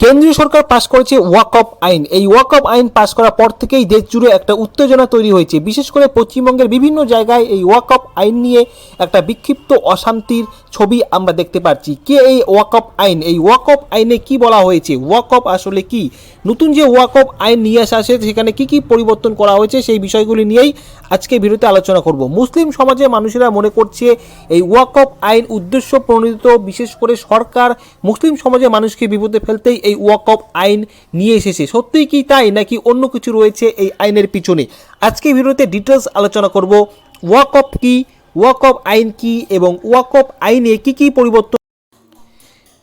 কেন্দ্রীয় সরকার পাশ করেছে ওয়াকফ আইন। এই ওয়াকফ আইন পাশ করার পর থেকেই দেশ জুড়ে একটা উত্তেজনা তৈরি হয়েছে। বিশেষ করে পশ্চিমবঙ্গের বিভিন্ন জায়গায় এই ওয়াকফ আইন নিয়ে একটা বিক্ষিপ্ত অশান্তির ছবি আমরা দেখতে পাচ্ছি। কে এই ওয়াকফ আইন? এই ওয়াকফ আইনে কি বলা হয়েছে? ওয়াকফ আসলে কি? নতুন যে ওয়াকফ আইন নিয়ে আসা আছে, সেখানে কি কি পরিবর্তন করা হয়েছে, সেই বিষয়গুলি নিয়েই আজকে ভিডিওতে আলোচনা করব। মুসলিম সমাজে মানুষেরা মনে করছে এই ওয়াকফ আইন উদ্দেশ্য প্রণোদিত, বিশেষ করে সরকার মুসলিম সমাজে মানুষকে বিপদে ফেলতেই এই ওয়াকফ আইন নিয়ে এসেছে। সত্যিই কি তাই নাকি অন্য কিছু রয়েছে এই আইনের পিছনে? আজকে ভিডিওতে ডিটেলস আলোচনা করব। ওয়াকফ কি? ওয়াকফ আইন কি? এবং ওয়াকফ আইনে কি কি পরিবর্তন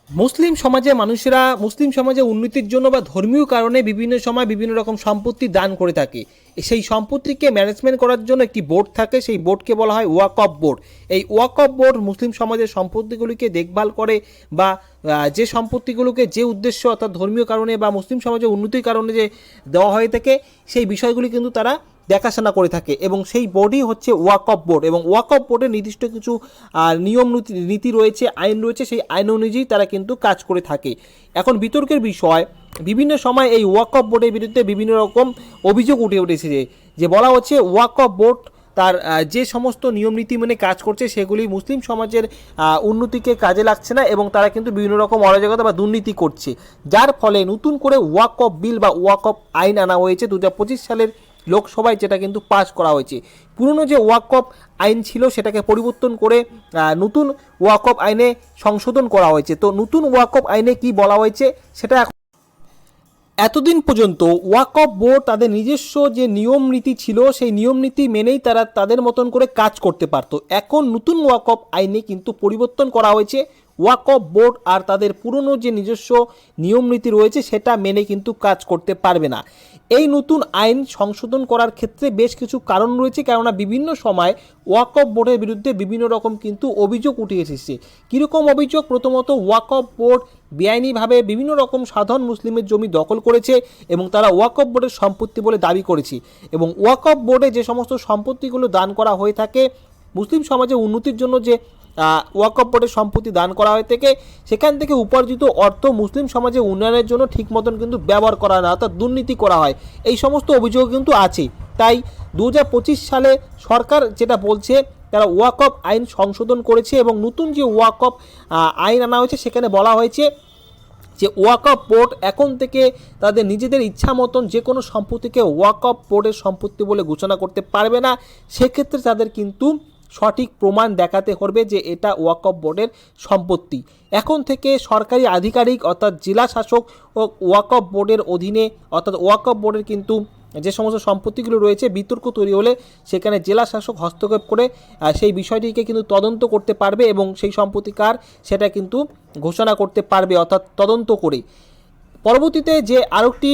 মুসলিম সমাজে মানুষেরা, মুসলিম সমাজে উন্নতির জন্য বা ধর্মীয় কারণে বিভিন্ন সময় বিভিন্ন রকম সম্পত্তি দান করে থাকে। সেই সম্পত্তিকে ম্যানেজমেন্ট করার জন্য একটি বোর্ড থাকে, সেই বোর্ডকে বলা হয় ওয়াকফ বোর্ড এই ওয়াকফ বোর্ড মুসলিম সমাজের সম্পত্তিগুলিকে দেখভাল করে বা যে সম্পত্তিগুলোকে যে উদ্দেশ্য অর্থাৎ ধর্মীয় কারণে বা মুসলিম সমাজের উন্নতির কারণে যে দেওয়া হয়ে থাকে, সেই বিষয়গুলি কিন্তু তারা দেখাশোনা করে থাকে এবং সেই বোর্ডই হচ্ছে ওয়াকফ বোর্ড এবং ওয়াকফ বোর্ডের নির্দিষ্ট কিছু নিয়ম নীতি- রয়েছে, আইন রয়েছে, সেই আইন অনুযায়ী তারা কিন্তু কাজ করে থাকে। এখন বিতর্কের বিষয়, বিভিন্ন সময় এই ওয়াকফ বোর্ডের বিরুদ্ধে বিভিন্ন রকম অভিযোগ উঠে উঠেছে যে- যে বলা হচ্ছে ওয়াকফ বোর্ড তার যে সমস্ত নিয়ম নীতি মেনে কাজ করছে সেগুলি মুসলিম সমাজের উন্নতিকে কাজে লাগছে না এবং তারা কিন্তু বিভিন্ন রকম অরাজকতা বা দুর্নীতি করছে। যার ফলে নতুন করে ওয়াকফ বিল বা ওয়াকফ আইন আনা হয়েছে। দু হাজার পঁচিশ সালের লোকসভায় যেটা কিন্তু পাশ করা হয়েছে। পুরনো যে ওয়াকফ আইন ছিল সেটাকে পরিবর্তন করে নতুন ওয়াকফ আইনে সংশোধন করা হয়েছে। তো নতুন ওয়াকফ আইনে কি বলা হয়েছে সেটা এতদিন পর্যন্ত ওয়াকফ বোর্ড তাদের নিজস্ব যে নিয়ম নীতি ছিল, সেই নিয়ম নীতি মেনেই তারা তাদের মতন করে কাজ করতে পারতো। এখন নতুন ওয়াকফ আইনে কিন্তু পরিবর্তন করা হয়েছে। ওয়াকফ বোর্ড আর তাদের পুরনো যে নিজস্ব নিয়ম নীতি রয়েছে, সেটা মেনে কিন্তু কাজ করতে পারবে না। এই নতুন আইন সংশোধন করার ক্ষেত্রে বেশ কিছু কারণ রয়েছে, কেননা বিভিন্ন সময় ওয়াকফ বোর্ডের বিরুদ্ধে বিভিন্ন রকম কিন্তু অভিযোগ উঠে এসেছে। কীরকম অভিযোগ? প্রথমত ওয়াকফ বোর্ড বেআইনিভাবে বিভিন্ন রকম সাধারণ মুসলিমের জমি দখল করেছে এবং তারা ওয়াকফ বোর্ডের সম্পত্তি বলে দাবি করেছে। এবং ওয়াকফ বোর্ডে যে সমস্ত সম্পত্তিগুলো দান করা হয়ে থাকে, মুসলিম সমাজে উন্নতির জন্য যে ওয়াকফ বোর্ডের সম্পত্তি দান করা হয়ে থাকে সেখান থেকে উপার্জিত অর্থ মুসলিম সমাজে উন্নয়নের জন্য ঠিক মতন কিন্তু ব্যবহার করা হয় না, অর্থাৎ দুর্নীতি করা হয়। এই সমস্ত অভিযোগ কিন্তু আছে। তাই দু হাজার পঁচিশ সালে সরকার যেটা বলছে, তারা ওয়াকফ আইন সংশোধন করেছে এবং নতুন যে ওয়াকফ আইন আনা হয়েছে সেখানে বলা হয়েছে যে ওয়াকফ বোর্ড এখন থেকে তাদের নিজেদের ইচ্ছা মতন যে কোনো সম্পত্তিকে ওয়াকফ বোর্ডের সম্পত্তি বলে ঘোষণা করতে পারবে না। সেক্ষেত্রে তাদের কিন্তু সঠিক প্রমাণ দেখাতে হবে যে এটা ওয়াকফ বোর্ডের সম্পত্তি। এখন থেকে সরকারি আধিকারিক অর্থাৎ জেলা শাসক ও ওয়াকফ বোর্ডের অধীনে, অর্থাৎ ওয়াকফ বোর্ডের কিন্তু যে সমস্ত সম্পত্তিগুলো রয়েছে, বিতর্ক তৈরি হলে সেখানে জেলা শাসক হস্তক্ষেপ করে সেই বিষয়টিকে কিন্তু তদন্ত করতে পারবে এবং সেই সম্পত্তি কার সেটা কিন্তু ঘোষণা করতে পারবে, অর্থাৎ তদন্ত করে। পরবর্তীতে যে আরেকটি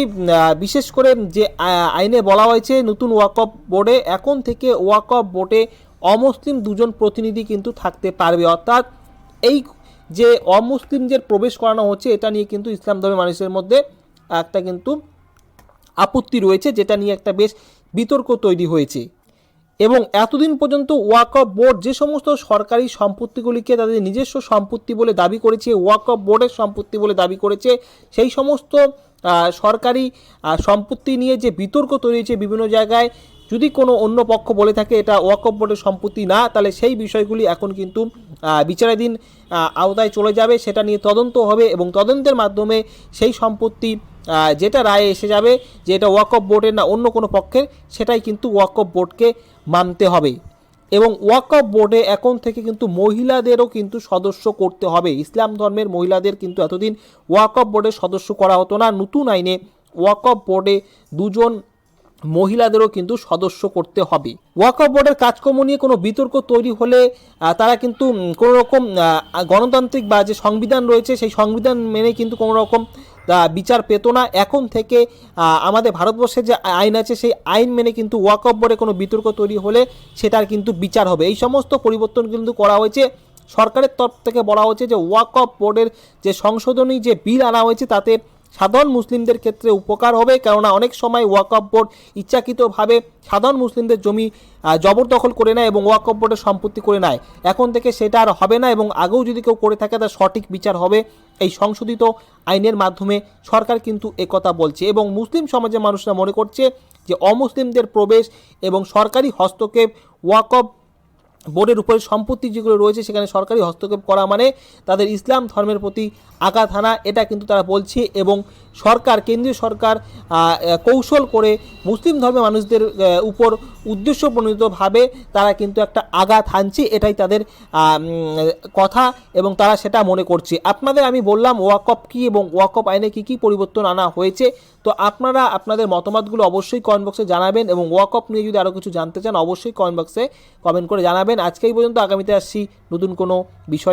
বিশেষ করে যে আইনে বলা হয়েছে নতুন ওয়াকফ বোর্ডে, এখন থেকে ওয়াকফ বোর্ডে অমুসলিম দুজন প্রতিনিধি কিন্তু থাকতে পারবে। অর্থাৎ এই যে অমুসলিমদের প্রবেশ করানো হচ্ছে, এটা নিয়ে কিন্তু ইসলাম ধর্মের মানুষের মধ্যে একটা কিন্তু আপত্তি রয়েছে, যেটা নিয়ে একটা বেশ বিতর্ক তৈরি হয়েছে। এবং এতদিন পর্যন্ত ওয়াকফ বোর্ড যে সমস্ত সরকারি সম্পত্তিগুলিকে তাদের নিজস্ব সম্পত্তি বলে দাবি করেছে ওয়াকফ বোর্ডের সম্পত্তি বলে দাবি করেছে, সেই সমস্ত সরকারি সম্পত্তি নিয়ে যে বিতর্ক তৈরি হয়েছে বিভিন্ন জায়গায় যদি কোনো অন্য পক্ষ বলে থাকে এটা ওয়াকফ বোর্ডের সম্পত্তি না, তাহলে সেই বিষয়গুলি এখন কিন্তু বিচারাধীন আওতায় চলে যাবে, সেটা নিয়ে তদন্ত হবে এবং তদন্তের মাধ্যমে সেই সম্পত্তি যেটা রায়ে এসে যাবে, যে এটা ওয়াকফ বোর্ডের না অন্য কোনো পক্ষের, সেটাই কিন্তু ওয়াকফ বোর্ডকে মানতে হবে। এবং ওয়াকফ বোর্ডে এখন থেকে কিন্তু মহিলাদেরও কিন্তু সদস্য করতে হবে। ইসলাম ধর্মের মহিলাদের কিন্তু এতদিন ওয়াকফ বোর্ডের সদস্য করা হতো না। নতুন আইনে ওয়াকফ বোর্ডে দুজন মহিলাদেরও কিন্তু সদস্য করতে হবে। ওয়াকফ বোর্ডের কাজকর্ম নিয়ে কোনো বিতর্ক তৈরি হলে তারা কিন্তু কোনো রকম গণতান্ত্রিক বা যে সংবিধান রয়েছে, সেই সংবিধান মেনে কিন্তু কোনো রকম বিচার পেত না। এখন থেকে আমাদের ভারতবর্ষে যে আইন আছে, সেই আইন মেনে কিন্তু ওয়াকফ বোর্ডে কোনো বিতর্ক তৈরি হলে সেটার কিন্তু বিচার হবে। এই সমস্ত পরিবর্তন কিন্তু করা হয়েছে। সরকারের তরফ থেকে বলা হয়েছে যে ওয়াকফ বোর্ডের যে সংশোধনী যে বিল আনা হয়েছে, তাতে সাধারণ মুসলিমদের ক্ষেত্রে উপকার হবে, কেননা অনেক সময় ওয়াকফ বোর্ড ইচ্ছাকৃতভাবে সাধারণ মুসলিমদের জমি জবরদখল করে নেয় এবং ওয়াকফ বোর্ডের সম্পত্তি করে নেয়। এখন থেকে সেটা আর হবে না এবং আগেও যদি কেউ করে থাকে, তার সঠিক বিচার হবে এই সংশোধিত আইনের মাধ্যমে। সরকার কিন্তু একথা বলছে এবং মুসলিম সমাজের মানুষরা মনে করছে যে অমুসলিমদের প্রবেশ এবং সরকারি হস্তক্ষেপ ওয়াকফ বোর্ডের উপরে সম্পত্তি যেগুলো রয়েছে, সেখানে সরকারি হস্তক্ষেপ করা মানে তাদের ইসলাম ধর্মের প্রতি আঘাত হানা, এটা কিন্তু তারা বলছে এবং সরকার, কেন্দ্রীয় সরকার কৌশল করে মুসলিম ধর্মের মানুষদের উপর উদ্দেশ্য প্রণীতভাবে তারা কিন্তু একটা আঘাত হানছে, এটাই তাদের কথা এবং তারা সেটা মনে করছে। আপনাদের আমি বললাম ওয়াকফ কী এবং ওয়াকফ আইনে কী কী পরিবর্তন আনা হয়েছে, তো আপনারা আপনাদের মতামতগুলো অবশ্যই কমেন্ট বক্সে জানাবেন এবং ওয়াকফ নিয়ে যদি আরও কিছু জানতে চান, অবশ্যই কমেন্ট বক্সে কমেন্ট করে জানাবেন। আজকেই পর্যন্ত আগামীতে আসছি নতুন কোনো বিষয়